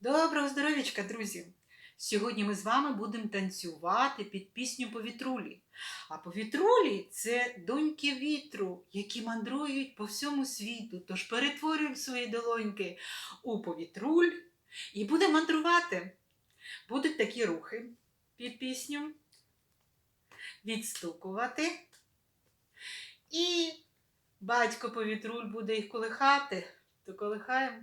Доброго здоров'ячка, друзі! Сьогодні ми з вами будемо танцювати під пісню повітрулі. А повітрулі це доньки вітру, які мандрують по всьому світу. Тож перетворюємо свої долоньки у повітруль і будемо мандрувати. Будуть такі рухи під пісню. Відстукувати. І батько повітруль буде їх колихати, то колихаємо.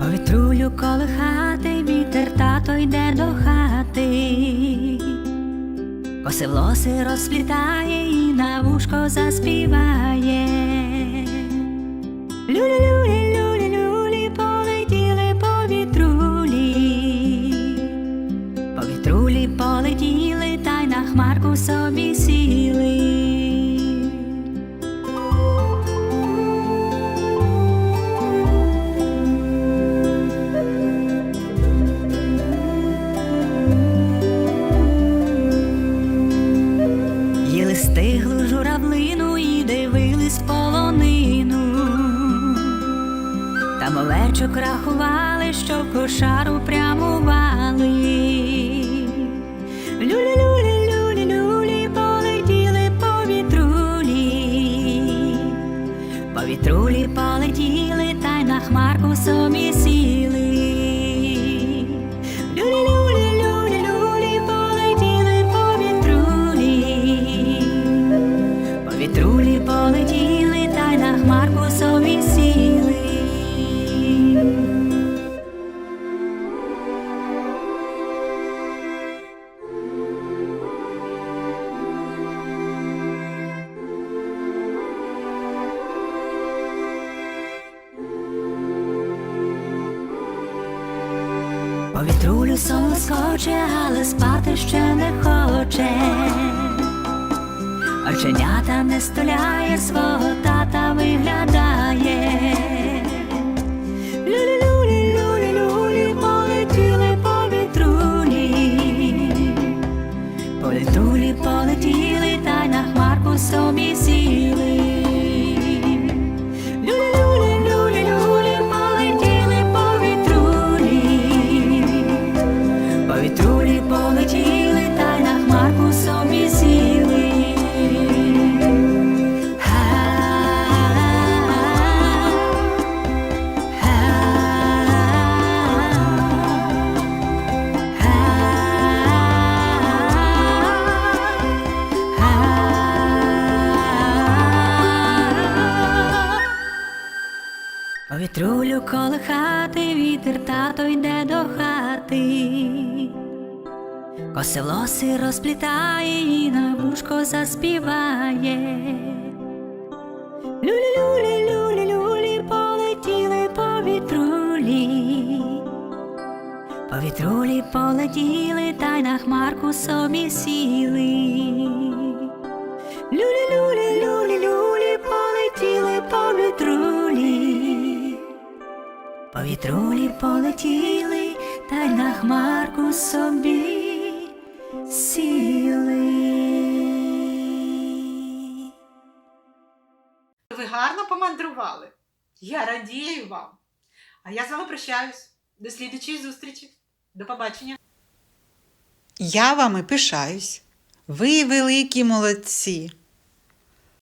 Повітрулю колихати, вітер тато йде до хати, коси волоси розплітає і на вушко заспіває. Люлі, люлі, люлі, люлі, полетіли повітрулі, повітрулі полетіли, та й на хмарку собі Їли стиглу журавлину і дивились полонину. Там овечок рахували, що кошару прямували. Люлі, Повітрулю сон скоче, але спати ще не хоче. Оченята не столяє, свого тата виглядає. Люлі, люлі, люлі, люлі, полетіли повітрулі. Повітрулі полетіли, та й на хмарку собі Повітрулю колихати, вітер тато йде до хати. Коси волоси розплітає і на вушко заспіває. Люлі, люлі, люлі, люлі, полетіли повітрулі. Повітрулі полетіли, та й на хмарку собі сіли. Повітрулі полетіли, та й на хмарку собі сіли. Ви гарно помандрували. Я радію вам. А я з вами прощаюсь. До слідучої зустрічі. До побачення. Я вами пишаюсь. Ви великі молодці.